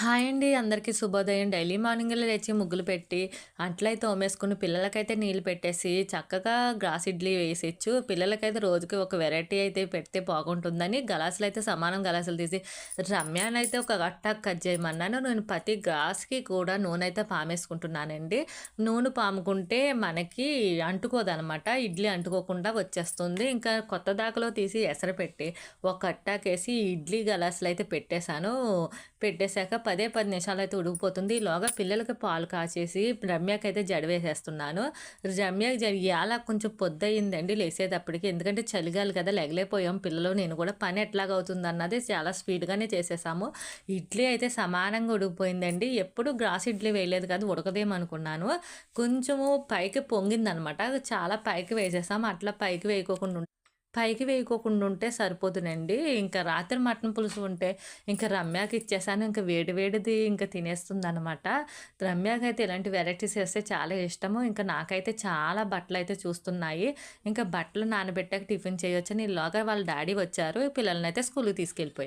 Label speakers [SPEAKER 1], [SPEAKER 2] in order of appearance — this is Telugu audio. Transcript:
[SPEAKER 1] హాయ్ అండి. అందరికీ శుభోదయం. డైలీ మార్నింగ్లో లేచి ముగ్గులు పెట్టి అంట్లయితే తోమేసుకుని పిల్లలకైతే నీళ్ళు పెట్టేసి చక్కగా గ్రాస్ ఇడ్లీ వేసేచ్చు. పిల్లలకైతే రోజుకి ఒక వెరైటీ అయితే పెడితే బాగుంటుందని గలాసులు అయితే సమానం గలాసులు తీసి రమ్యానైతే ఒక గట్ట కట్ చేయమన్నాను. నేను ప్రతి గ్లాస్కి కూడా నూనె అయితే పామేసుకుంటున్నానండి. నూనె పాముకుంటే మనకి అంటుకోదనమాట. ఇడ్లీ అంటుకోకుండా వచ్చేస్తుంది. ఇంకా కొత్త దాకలో తీసి ఎసరు పెట్టి ఒక అట్టాకేసి ఇడ్లీ గలాసులు అయితే పెట్టేశాను. పెట్టేశాక పదే పది నిమిషాలు అయితే ఉడికిపోతుంది ఈలోగా పిల్లలకి పాలు కాచేసి రమ్యకి అయితే జడ వేసేస్తున్నాను రమ్యకి జడి కొంచెం పొద్దయిందండి లేసేటప్పటికి. ఎందుకంటే చలిగాలి కదా లెగలేపోయాం పిల్లలు. నేను కూడా పని ఎట్లాగవుతుంది అన్నది చాలా స్పీడ్గానే చేసేసాము. ఇడ్లీ అయితే సమానంగా ఉడికిపోయిందండి. ఎప్పుడు గ్రాస్ ఇడ్లీ వేయలేదు కదా ఉడకదేమనుకున్నాను. కొంచెము పైకి పొంగిందనమాట. చాలా పైకి వేసేసాము. అట్లా పైకి వేయకోకుండా పైకి వేయకోకుండా ఉంటే సరిపోతుందండి ఇంకా రాత్రి మటన్ పులుసు ఉంటే ఇంకా రమ్యాకి ఇచ్చేసాను. ఇంకా వేడి వేడిది ఇంకా తినేస్తుంది అనమాట రమ్యాకైతే అయితే ఇలాంటి వెరైటీస్ వేస్తే చాలా ఇష్టము. ఇంకా నాకైతే చాలా బట్టలు అయితే చూస్తున్నాయి. ఇంకా బట్టలు నానబెట్టాక టిఫిన్ చేయొచ్చని ఈలోగా వాళ్ళ డాడీ వచ్చారు. పిల్లల్ని అయితే స్కూల్కి తీసుకెళ్ళిపోయారు